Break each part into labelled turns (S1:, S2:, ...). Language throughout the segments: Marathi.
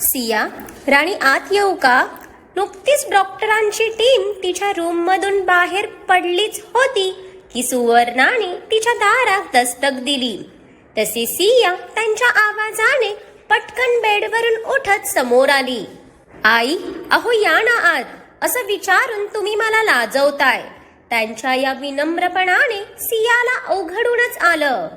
S1: सिया राणी आत येऊ का नुकतीच डॉक्टरांची टीम तिच्या रूममधून बाहेर पडलीच होती की सुवर्णाने तिच्या दारात दस्तक दिली. तसे सिया त्यांच्या आवाजाने पटकन बेडवरून उठत समोर आली. आई अहो या ना आत. असं विचारून तुम्ही मला लाजवताय. त्यांच्या या विनम्रपणाने सियाला अवघडूनच आलं.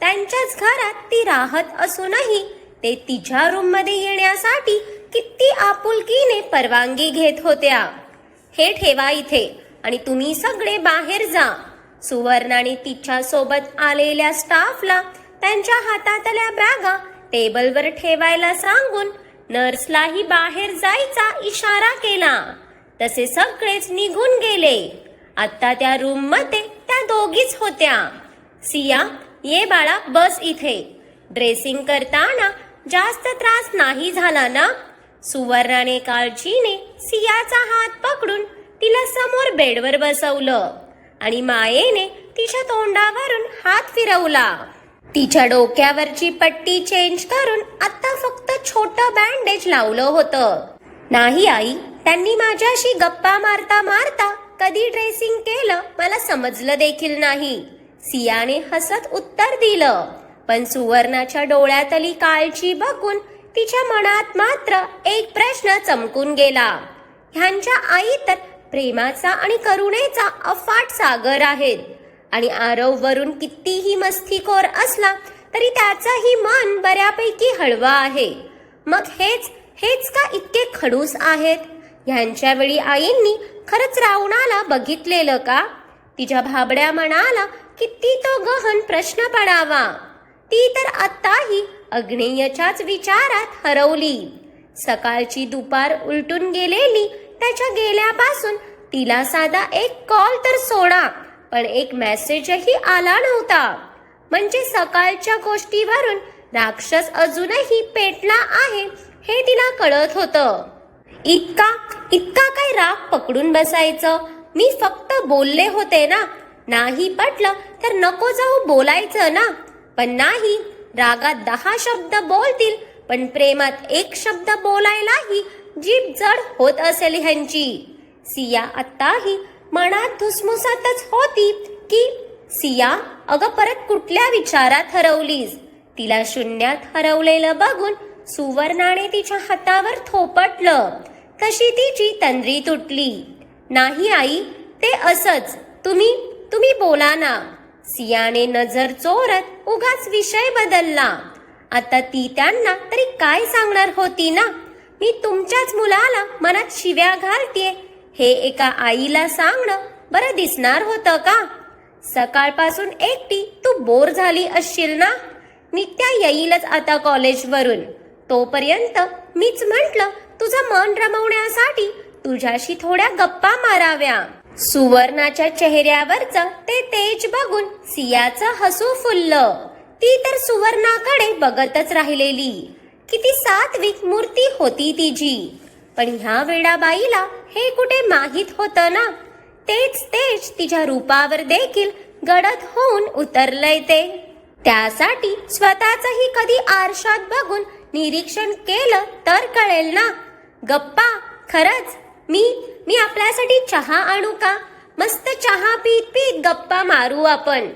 S1: त्यांच्याच घरात ती राहत असूनही ते तिच्या रूममध्ये येण्यासाठी किती आपुलकीने परवानगी घेत होत्या. हे ठेवा इथे आणि तुम्ही सगळे बाहेर जा. सुवर्णाने तिच्या सोबत आलेल्या स्टाफला त्यांच्या हातातल्या बॅगा टेबलवर ठेवायला सांगून नर्सलाही बाहेर जायचा इशारा केला. तसे सगळेच निघून गेले. आता त्या रूममध्ये त्या दोघीच होत्या. सिया ये बाळा बस इथे. ड्रेसिंग करताना जास्त त्रास नाही झाला ना? सुवर्णाने काळजीने सियाचा हात पकडून तिला समोर बेडवर बसवलं आणि मायेने तिच्या तोंडावरून हात फिरवला. तिच्या डोक्यावरची पट्टी चेंज करून आता फक्त छोट बँडेज लावलं होतं. नाही आई त्यांनी माझ्याशी गप्पा मारता मारता कधी ड्रेसिंग केलं मला समजलं देखील नाही. सियाने हसत उत्तर दिलं. पण सुवर्णाच्या डोळ्यातली काळजी बघून तिच्या मनात मात्र एक प्रश्न चमकून गेला. ह्यांच्या आई तर प्रेमाचा आणि करुणेचा अफाट सागर आहेत. आणि आरव वरून कितीही मस्तीखोर असला तरी त्याचंही मन बऱ्यापैकी हळवा आहे. मग हेच हेच का इतके खडूस आहेत? ह्यांच्या वेळी आईंनी खरंच रावणाला बघितलेलं का? तिच्या भाबड्या मनाला किती तो गहन प्रश्न पडावा. ती तर आत्ताही अग्नेयच्याच विचारात हरवली. सकाळची दुपार उलटून गेलेली त्याच्या गेल्यापासून तिला साधा एक कॉल तर सोडा पण एक मेसेजही आला नव्हता. म्हणजे सकाळच्या गोष्टीवरून राक्षस अजूनही पेटला आहे हे तिला कळत होतं. इतका इतका काय राग पकडून बसायचं? मी फक्त बोलले होते ना? नाही पटलं तर नको जाऊ बोलायचं ना? पण नाही रागात दहा शब्द बोलतील पण प्रेमात एक शब्द बोलायलाही जीभ जड होत असेल ह्यांची. सिया आत्ताही मनात धुसमुसातच होती की सिया अगं परत कुठल्या विचारात हरवलीस? तिला शून्यात हरवलेलं बघून सुवर्णाने तिच्या हातावर थोपटलं. तशी तिची तंद्री तुटली. नाही आई ते असच. तुम्ही तुम्ही बोला ना. सियाने नजर चोरत उगाच विषय बदलला. आता ती त्यांना तरी काय सांगणार होती ना? मी तुमच्याच मुलाला मनात शिव्या घालतीये. हे एका आईला सांगणं बरं दिसणार होतं का? सकाळपासून एकटी तू बोर झाली असशील ना? नित्या येईलच आता कॉलेजवरून. तोपर्यंत मीच म्हंटल तुझं मन रमवण्यासाठी तुझ्याशी थोड्या गप्पा माराव्या. सुवर्णाच्या चेहऱ्यावरचं ते तेज बघून सियाचं हसू फुललं. ती तर सुवर्णाकडे बघतच राहिलेली. किती सात्विक मूर्ती होती तिची. पण ह्या वेळाबाईला हे कुठे माहीत होतं ना? तेच तेज तिच्या रूपावर देखील गडद होऊन उतरलंय ते. त्यासाठी स्वतःचही कधी आरशात बघून निरीक्षण केलं तर कळेल ना? गप्पा खरंच मी मी आपल्यासाठी चहा आणू का? मस्त चहा पीत पीत गप्पा मारू आपण.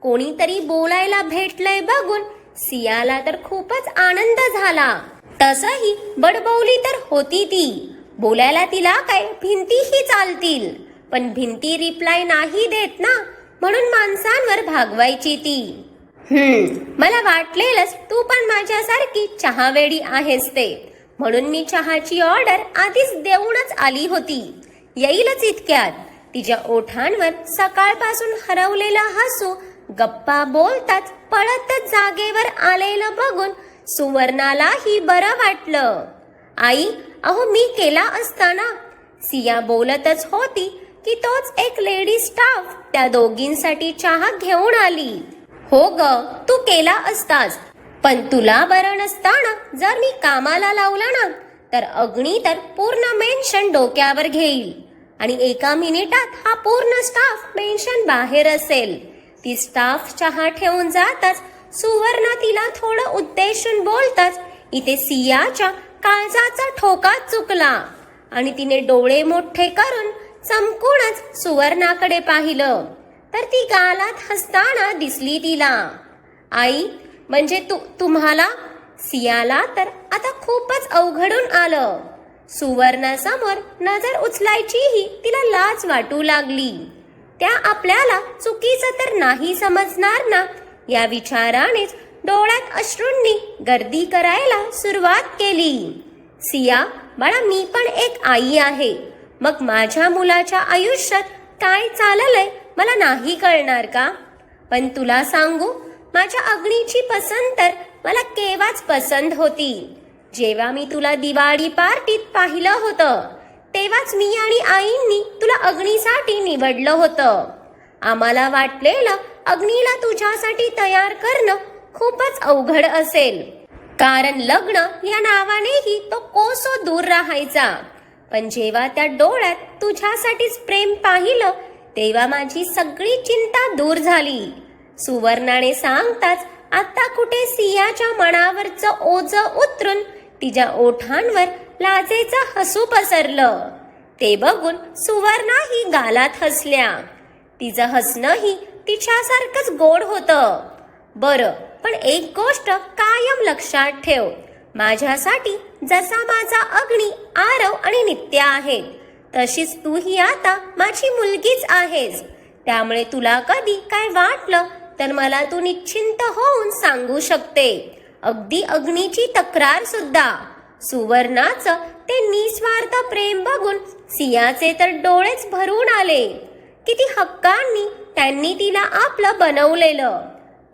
S1: कोणीतरी बोलायला भेटलंय बघून सियाला तर खूपच आनंद झाला. तसही बडबवली तर होती ती. बोलायला तिला काय भिंतीही चालतील. पण भिंती रिप्लाय नाही देत ना म्हणून माणसांवर भागवायची ती. हम्म. मला वाटलेलंच तू पण माझ्यासारखी चहावेडी आहेस ते. म्हणून मी चहाची ऑर्डर आधीच देऊनच आली होती. येईलच इतक्यात. तिच्या ओठांवर सकाळपासून हरवलेला हसू गप्पा बोलताच पळतच जागेवर आलेलं बघून सुवर्णालाही बरं वाटलं. आई अहो मी केला असता ना सिया बोलतच होती की तोच एक लेडी स्टाफ त्या दोघींसाठी चहा घेऊन आली. हो ग तू केला असतास. पण तुला बरं नसताना जर मी कामाला लावलं ना तर अग्नी तर पूर्ण मेन्शन डोक्यावर घेईल. आणि एका मिनिटात हा पूर्ण स्टाफ मेन्शन बाहेर असेल. ती स्टाफ चहा ठेवून जातच सुवर्ण तिला थोडं उद्देशून बोलताच इथे सियाच्या काळजाचा ठोका चुकला. आणि तिने डोळे मोठे करून चमकूनच सुवर्णाकडे पाहिलं. तर ती गालात हसताना दिसली तिला. आई म्हणजे तू तुम्हाला सियाला तर आता खूपच अवघडून आलं. सुवर्णासमोर नजर उचलायचीही तिला लाज वाटू लागली. त्या आपल्याला चुकीचं तर नाही समजणार ना? या विचारानेच डोळ्यात अश्रूंनी गर्दी करायला सुरुवात केली. सिया बाळा मी पण एक आई आहे. मग माझ्या मुलाच्या आयुष्यात काय चाललंय मला नाही कळणार का? पण तुला सांगू माझ्या अग्नीची पसंत तर मला केव्हाच पसंत होती. जेव्हा मी तुला दिवाळी पार्टीत पाहिलं होतं तेव्हाच मी आणि आईंनी तुला अग्नीसाठी निवडलं होतं. आम्हाला वाटलेलं अग्नीला तुझ्यासाठी तयार करणं खूपच अवघड असेल. कारण लग्न या नावानेही तो कोसो दूर राहायचा. पण जेव्हा त्या डोळ्यात तुझ्यासाठीच प्रेम पाहिलं तेव्हा माझी सगळी चिंता दूर झाली. सुवर्णाने सांगताच आता कुठे सियाच्या मनावरचं ओझ उतरून तिच्या ओठांवर लाजेचं हसू पसरलं. ते बघून सुवर्णाही गालात हसल्या. तिचं हसणंही तिच्यासारखंच गोड होतं. बरं पण एक गोष्ट कायम लक्षात ठेव. माझ्यासाठी जसा माझा अग्नी आरव आणि नित्य आहे तशीच तू ही आता माझी मुलगीच आहेस. त्यामुळे तुला कधी काय वाटलं तर मला तू निश्चिंत होऊन सांगू शकते. अगदी अग्नीची तक्रार सुद्धा. सुवर्णाचं ते निस्वार्थ प्रेम बघून सियाचे तर डोळेच भरून आले. किती हक्कांनी त्यांनी तिला आपलं बनवलेलं.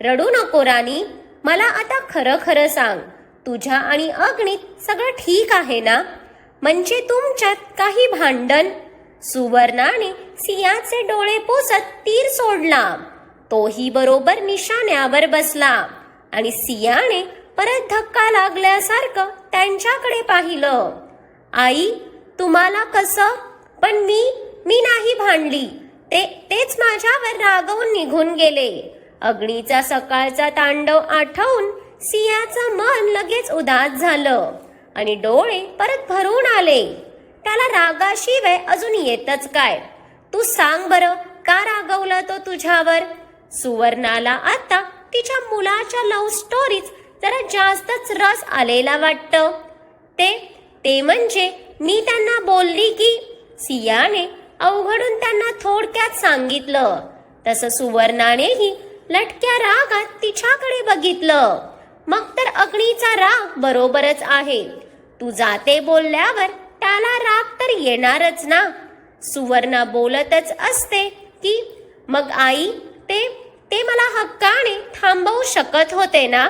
S1: रडू नको राणी मला आता खरं खरं सांग. तुझ्या आणि अग्नीत सगळं ठीक आहे ना? म्हणजे तुमच्यात काही भांडण? सुवर्णाने सियाचे डोळे पोसत तीर सोडला. तोही बरोबर निशाण्यावर बसला आणि सियाने परत धक्का लागल्यासारखं त्यांच्याकडे पाहिलं. आई तुम्हाला कसं? पण मी मी नाही भांडली. ते तेच माझ्यावर रागवून निघून गेले. अग्नीचा सकाळचा तांडव आठवून सियाचं मन लगेच उदास झालं आणि डोळे परत भरून आले. त्याला रागाशिवाय अजून येतच काय? तू सांग बरं का रागवलं तो तुझ्यावर? सुवर्णाला आता तिच्या मुलाच्या लव्ह स्टोरीज जरा जास्तच रस आलेला वाटतं. ते ते म्हणजे मी त्यांना बोलली की सियाने अवघडून त्यांना थोडक्यात सांगितलं. तसं सुवर्णानेही लटक्या रागात तिच्याकडे बघितलं. मग तर अग्नीचा राग बरोबरच आहे. तू जाते बोलल्यावर त्याला राग तर येणारच ना. सुवर्णा बोलतच असते की मग आई ते ते मला हक्काने थांबवू शकत होते ना?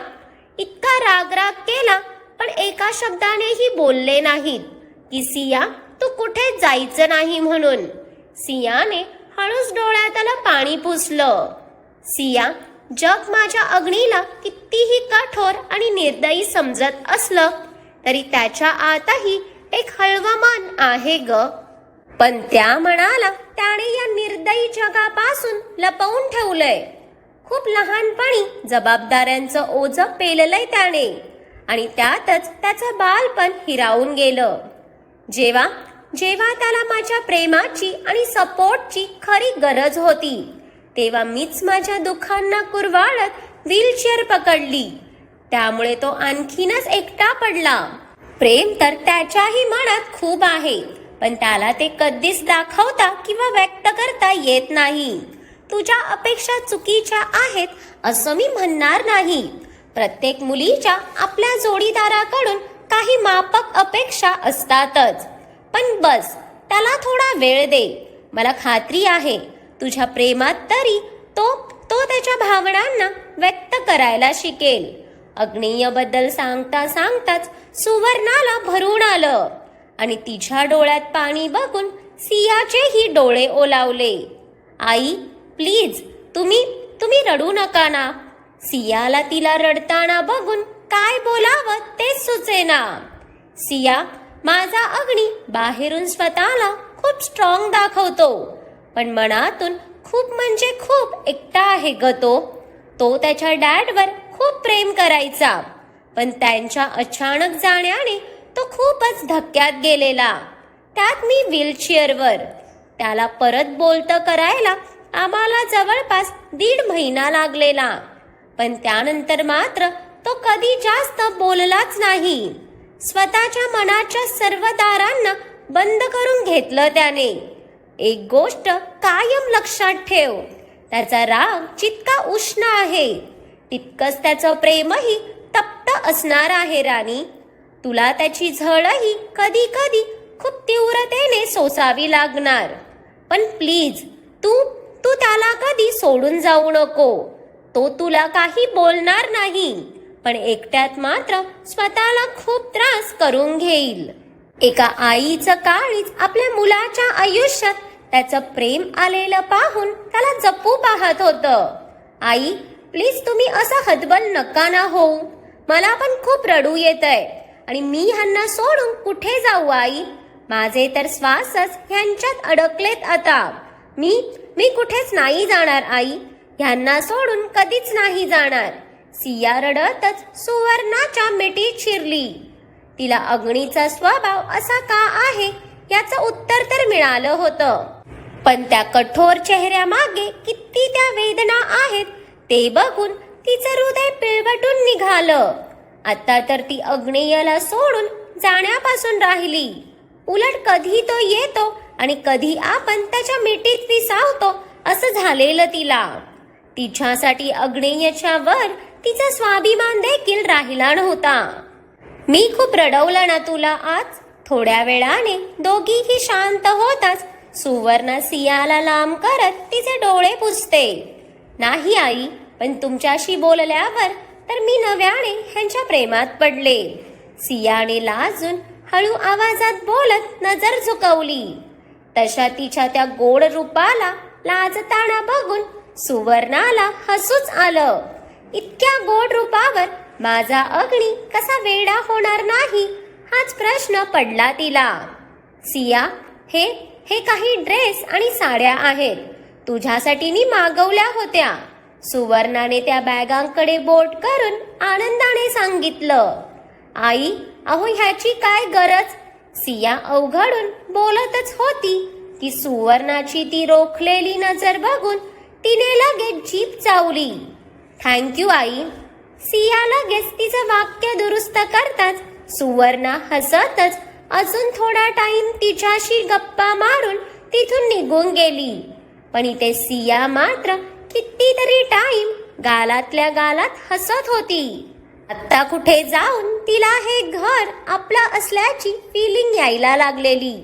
S1: इतका राग राग केला पण एका शब्दानेही बोलले नाहीत की सिया तू कुठे जायचं नाही म्हणून? सियाने हळूच डोळ्यातला पाणी पुसलं. सिया जग माझ्या अग्नीला कितीही कठोर आणि निर्दयी समजत असलं तरी त्याच्या आतही एक हळवा मन आहे ग. पण त्या मनाला त्याने या निर्दयी जगापासून लपवून ठेवलंय. खूप लहानपणी जबाबदाऱ्यांचं ओझ पेललंय त्याने. आणि त्यातच त्याचं बालपण हिरावून गेलं. जेव्हा जेव्हा त्याला माझ्या प्रेमाची आणि सपोर्टची खरी गरज होती तेव्हा मीच माझ्या दुःखांना कुरवाळत व्हीलचेअर पकडली. त्यामुळे तो आणखीनच एकटा पडला. प्रेम तर त्याच्याही मनात खूप आहे पण त्याला ते कधीच दाखवता किंवा व्यक्त करता येत नाही. तुझ्या अपेक्षा चुकीच्या आहेत असं मी म्हणणार नाही. प्रत्येक मुलीच्या आपल्या जोडीदाराकडून काही मापक अपेक्षा असतातच. पण बस त्याला थोडा वेळ दे. मला खात्री आहे तुझ्या प्रेमात तरी तो तो त्याच्या भावनांना व्यक्त करायला शिकेल. अग्नेयबद्दल सांगता सांगताच सुवर्णाला भरून आलं आणि तिच्या डोळ्यात पाणी बघून सियाचेही डोळे ओलावले. आई प्लीज तुम्ही तुम्ही रडू नका ना. सियाला तिला रडताना बघून काय बोलावं तेच सुचेना. सिया माझा अग्नी बाहेरून स्वतःला खूप स्ट्रॉंग दाखवतो पण मनातून खूप म्हणजे खूप एकटा आहे ग तो. तो त्याच्या डॅडवर खूप प्रेम करायचा पण त्यांच्या अचानक जाण्याने तो खूपच धक्क्यात गेलेला. त्यात मी व्हीलचेअरवर त्याला परत बोलतं करायला आम्हाला जवळपास दीड महिना लागलेला. पण त्यानंतर मात्र तो कधी जास्त बोललाच नाही. स्वतःच्या मनाच्या सर्व दारांना बंद करून घेतलं त्याने. एक गोष्ट कायम लक्षात ठेव त्याचा राग जितका उष्ण आहे तितकंच त्याचं प्रेमही तप्त असणार आहे राणी. तुला त्याची झळही कधी कधी खूप तीव्रतेने सोसावी लागणार. पण प्लीज तू तू त्याला कधी सोडून जाऊ नको. तो तुला काही बोलणार नाही पण एकट्यात मात्र स्वतःला खूप त्रास करून घेईल. एका आईचं काळीच आपल्या मुलाच्या आयुष्यात त्याचं प्रेम आलेलं पाहून त्याला जपू पाहत होतं. आई प्लीज तुम्ही असं हतबल नका ना होऊ मला पण खूप रडू येत आहे आणि मी ह्यांना सोडून कुठे जाऊ आई? माझे तर श्वासच ह्यांच्यात अडकलेत आता. मी मी कुठेच नाही जाणार आई. ह्यांना सोडून कधीच नाही जाणार. सिया रडतच सुवर्णाच्या मिठीत शिरली. तिला अग्नीचा स्वभाव असा का आहे याचं उत्तर तर मिळालं होतं. पण त्या कठोर चेहऱ्यामागे किती त्या वेदना आहेत ते बघून तिचं हृदय पिळवटून निघालं. आता तर ती अग्नेयाला सोडून जाण्यापासून राहिली. उलट कधी तो येतो आणि कधी आपण त्याच्या मिठीत विसावतो असं झालेलं तिला. तिच्यासाठी अग्नेयच्या वर तिचा स्वाभिमान देखील राहिला नव्हता. मी खूप रडवलं ना तुला आज? थोड्या वेळाने दोघीही शांत होताच. सुवर्ण सियाला लांब करत तिचे डोळे पुसते. नाही आई पण तुमच्याशी बोलल्यावर तर मी नव्याने ह्यांच्या प्रेमात पडले. सियाने लाजून हळू आवाजात बोलत नजर झुकवली. तशा तिच्या त्या गोड रूपाला लाजताना बघून सुवर्णाला हसूच आलं. इतक्या गोड रूपावर माझा अग्नी कसा वेडा होणार नाही हाच प्रश्न पडला तिला. सिया हे हे काही ड्रेस आणि साड्या आहेत. तुझ्यासाठी मी मागवल्या होत्या. सुवर्णाने त्या बॅगांकडे बोट करून आनंदाने सांगितलं. आई अहो ह्याची काय गरज? सिया अवघडून बोलतच होती. की सुवर्णाची ती रोखलेली नजर बघून तिने लगेच जीप चावली. थँक्यू आई. सिया लगेच तिचं वाक्य दुरुस्त करताच सुवर्णा हसतच अजून थोडा टाइम तिच्याशी गप्पा मारून तिथून निघून गेली. पण इथे सिया मात्र कितीतरी टाइम गालातल्या गालात हसत होती. आता कुठे जाऊन तिला हे घर आपलं असल्याची फिलिंग यायला लागलेली.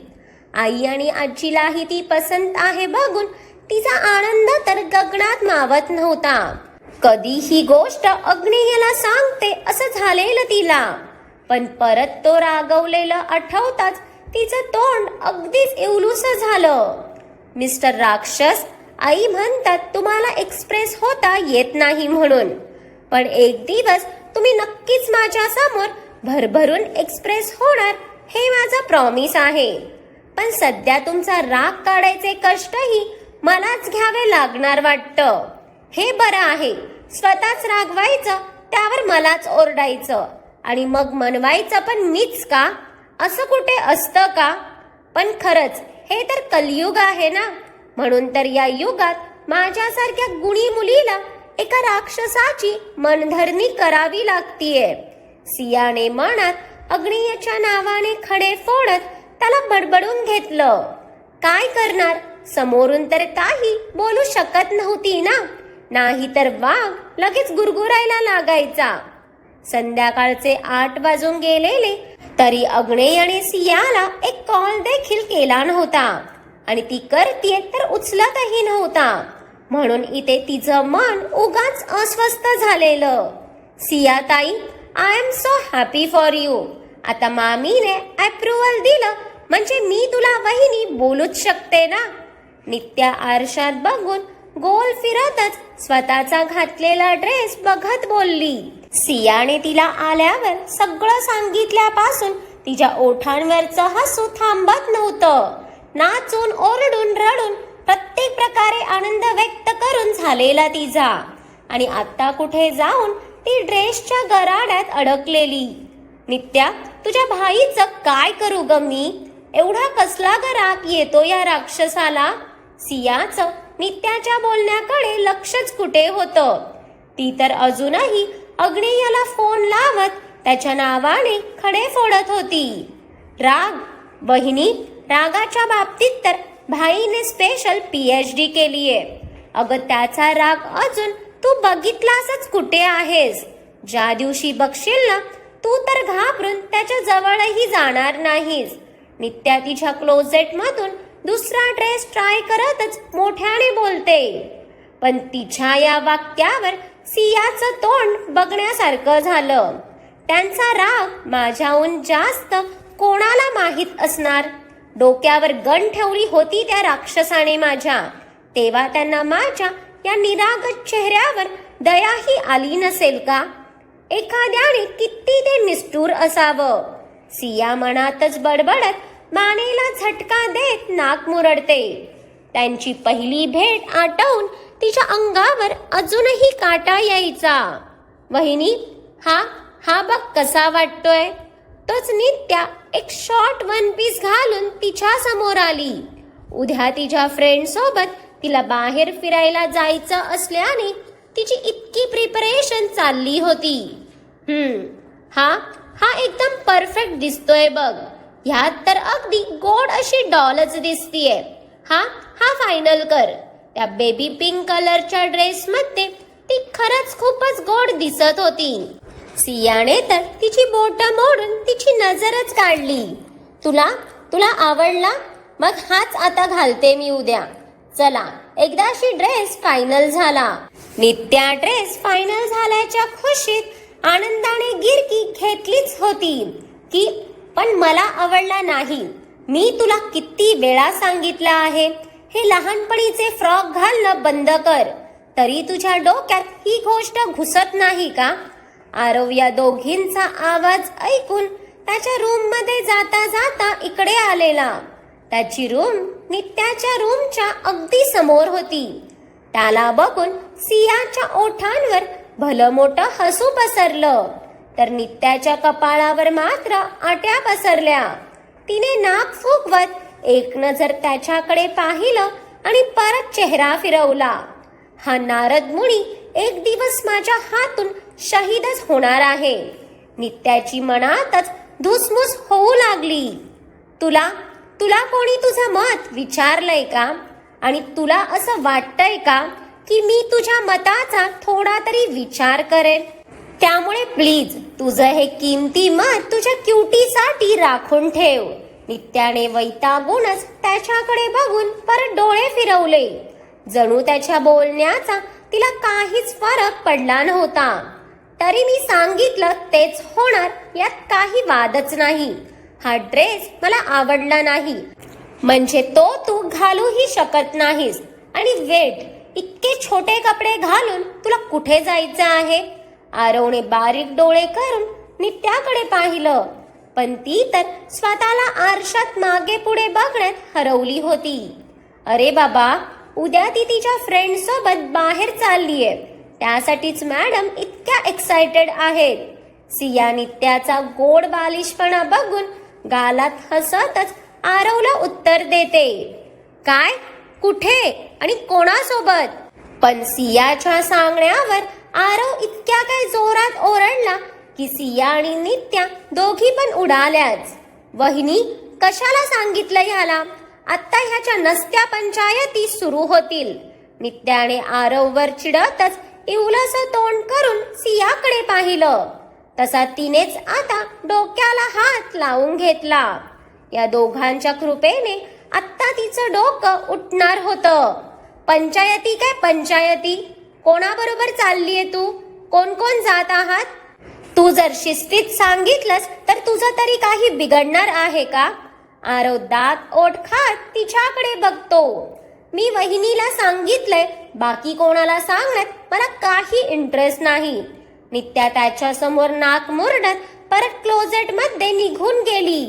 S1: आई आणि आजीलाही ती पसंत आहे बघून तिचा आनंद तर गगनात मावत नव्हता. कधी ही गोष्ट अग्नियला सांगते असं झालेलं तिला. पण परत तो रागवलेलं आठवताच तिचं तोंड अगदीच इवलूस झालं. मिस्टर राक्षस आई म्हणतात तुम्हाला एक्सप्रेस होता येत नाही म्हणून. पण एक दिवस तुम्ही नक्कीच माझ्यासमोर भरभरून एक्सप्रेस होणार हे माझं प्रॉमिस आहे. पण सध्या तुमचा राग काढायचे कष्टही मलाच घ्यावे लागणार वाटतं. हे बरं आहे. स्वतःच रागवायचं त्यावर मलाच ओरडायचं. आणि मग मनवायचं पण मीच का? असं कुठे असतं का? पण खरंच हे तर कलयुग आहे ना? म्हणून तर या युगात माझ्यासारख्या गुणी मुलीला एका राक्षसाची मनधरणी करावी लागतीये. सियाने मनात अग्नियाच्या नावाने खडे फोडत त्याला बडबडून घेतलं. काय करणार? समोरून तर काही बोलू शकत नव्हती ना? नाही तर वाघ लगेच गुरगुरायला लागायचा. संध्याकाळचे आठ वाजून गेलेले तरी अग्नेयाने सियाला एक कॉल देखील केला नव्हता. आणि ती करतीये तर उचलतही नव्हता. म्हणून इथे तिचं मन उगाच अस्वस्थ झालेलं. सिया ताई I M so happy for you आता मामीने अप्रुव्हल दिलं म्हणजे मी तुला वहिनी बोलूच शकते ना? नित्या आरशात बघून गोल फिरतच स्वतःचा घातलेला ड्रेस बघत बोलली. सियाने तिला आल्यावर सगळं सांगितल्यापासून तिच्या ओठांवरचं हसू थांबत नव्हतं. नाचून ओरडून रडून प्रत्येक प्रकारे आनंद व्यक्त करून झालेला तिचा. आणि आता कुठे जाऊन ती ड्रेसच्या गराड्यात अडकलेली. नित्या तुझ्या भाईचं काय करू ग मी? एवढा कसला ग राग येतो या राक्षसाला? सियाचं नित्याच्या बोलण्याकडे लक्षच कुठे होतं? ती तर अजूनही अग्नेयाला फोन लावत त्याच्या नावाने खडे फोडत होती. राग बहिणी रागाच्या बाबतीत तर भाईने स्पेशल पी एच डी केली आहे अगं त्याचा राग अजून तू बघितलासच कुठे आहेस? ज्या दिवशी बघशील ना तू तर घाबरून त्याच्या जवळही जाणार नाहीस. नित्या तिच्या क्लोजेट मधून दुसरा ड्रेस ट्राय करतच मोठ्याने बोलते. पण तिच्या या वाक्यावर सियाचं तोंड बघण्यासारखं झालं. त्यांचा राग माझ्याहून जास्त कोणाला माहीत असणार? डोक्यावर गण ठेवली होती त्या राक्षसाने माझ्या. तेव्हा त्यांना माझ्या या निरागत चेहऱ्यावर दयाही आली नसेल का? एखाद्याने किती ते निष्ठूर असावं? सिया मनातच बडबडत मानेला झटका देत नाक मुरडते. त्यांची पहिली भेट आटवून तिच्या अंगावर अजूनही काटा यायचा. वहिनी हा हा बघ कसा वाटतोय? तोच नित्या एक शॉर्ट वन पीस घालून तिच्या समोर आली. उद्या तिच्या फ्रेंड सोबत तिला बाहेर फिरायला जायचं असल्याने तिची इतकी प्रिपरेशन चालली होती. हम्म हा हा एकदम परफेक्ट दिसतोय बघ. ह्यात तर अगदी गोड अशी डॉलच दिसतीये. हा हा फायनल कर. त्या बेबी पिंक कलरच्या ड्रेस मध्ये ती खरंच खूपच गोड दिसत होती. सियाने तर तिची बोट मोडून तिची नजरच काढली. तुला तुला आवडला? मग हाच आता घालते मी उद्या. चला एकदाशी ड्रेस फायनल झाला. नित्या ड्रेस फायनल झाल्याच्या खुशीत आनंदाने गिरकी घेतलीच होती. की पण मला आवडला नाही. मी तुला किती वेळा सांगितलं आहे? हे लहानपणीचे फ्रॉक घालणं बंद कर. तरी तुझ्या डोक्यात ही गोष्ट घुसत नाही का? आरव या दोघींचा आवाज ऐकून त्याच्या रूममध्ये जाता जाता इकडे आलेला. त्याची रूम नित्याच्या रूमच्या अगदी समोर होती. त्याला बघून सियाच्या ओठांवर भलं मोठं हसू पसरलं. तर नित्याच्या कपाळावर मात्र आट्या पसरल्या. तिने नाक फुगवत एक नजर त्याच्याकडे पाहिलं आणि परत चेहरा फिरवला. हा नारद मुनी एक दिवस माझ्या हातून शहीदच होणार आहे. नित्याची मनातच धुसमुस होऊ लागली. तुला तुला कोणी तुझं मत विचारलंय का? आणि तुला असं वाटतंय का की मी तुझ्या मताचा थोडा तरी विचार करेन? त्यामुळे प्लीज तुझं हे किमती मत तुझ्या क्युटीसाठी राखून ठेव. नित्याने वैतागूनच त्याच्याकडे बघून परत डोळे फिरवले. जणू त्याच्या बोलण्याचा तिला काहीच फरक पडला नव्हता. तरी मी सांगितलं तेच होणार यात काही वादच नाही. हा ड्रेस मला आवडला नाही. म्हणजे तो तू घालूही शकत नाहीस. आणि वेट इतके छोटे कपडे घालून तुला कुठे जायचं आहे? आरवने बारीक डोळे करून नित्याकडे पाहिलं. पण ती तर स्वतःला आरशात मागे पुढे बघण्यात हरवली होती. अरे बाबा उद्या ती तिच्या फ्रेंड सोबत बाहेर चाललीये. त्यासाठीच मॅडम इतक्या एक्साइटेड आहेत सिया नित्याचा गोड बालिशपणा बघून गालात हसतच आरवला उत्तर देते. काय? कुठे? आणि कोणासोबत? पण सियाच्या सांगण्यावर आरव इतक्या काय जोरात ओरडला की सिया आणि नित्या दोघी पण उडाल्याच. वहिनी कशाला सांगितलं ह्याला? आत्ता ह्याच्या नसत्या पंचायती सुरू होतील. नित्याने आरववर चिडतच इवलस तोंड करून सियाकडे पाहिलं. तसा तिनेच आता डोक्याला हात लावून घेतला. या दोघांच्या कृपेने आत्ता तिचं डोकं उठणार होतं. पंचायती काय पंचायती? कोणाबरोबर चाललीये तू? कोण कोण जात आहात? तू जर शिस्तीत सांगितलंस तर तुझं तरी काही बिघडणार आहे का? आरोदात ओठ खात तिच्याकडे बघतो. मी वहिनीला सांगितलंय बाकी कोणाला सांगण्यात मला काही इंटरेस्ट नाही. नित्या त्याच्यासमोर नाक मुरडत परत क्लोजेटमध्ये निघून गेली.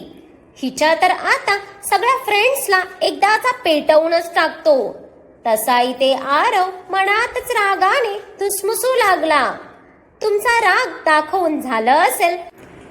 S1: हिच्या तर आता सगळ्या फ्रेंड्सला एकदाचा पेटवूनच टाकतो. तसा इथे आरव मनातच रागाने धुसमुसू लागला. तुमचा राग दाखवून झालं असेल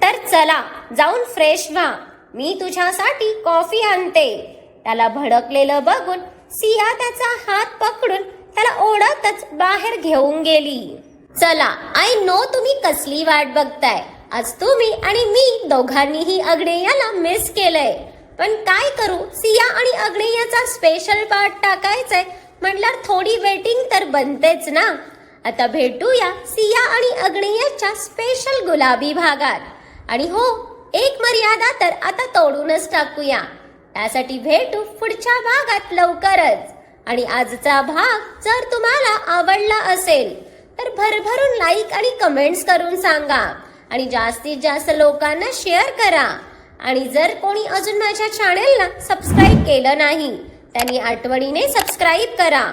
S1: तर चला जाऊन फ्रेश व्हा. मी तुझ्यासाठी कॉफी आणते. त्याला भडकलेलं बघून सिया त्याचा हात पकडून त्याला ओढतच बाहेर घेऊन गेली. चला आय नो तुम्ही कसली वाट बघताय. आज तुम्ही आणि मी दोघांनीही अग्नेयाला मिस केलंय. पण काय करू? सिया आणि अग्नेयाचा स्पेशल पार्ट टाकायचाय. म्हणल्यावर थोडी वेटिंग तर बनतेच ना. आता भेटूया सिया आणि अग्नेयाच्या स्पेशल गुलाबी भागात. आणि हो एक मर्यादा तर आता तोडूनच टाकूया. त्यासाठी भेटू पुढच्या भागात लवकरच. आणि आजचा भाग जर तुम्हाला आवडला असेल तर भरभरून लाईक आणि कमेंट्स करून सांगा. आणि जास्तीत जास्त लोकांना शेअर करा. आणि जर कोणी अजून माझ्या चॅनेलला सबस्क्राईब केलं नाही त्यांनी आठवणीने सबस्क्राईब करा.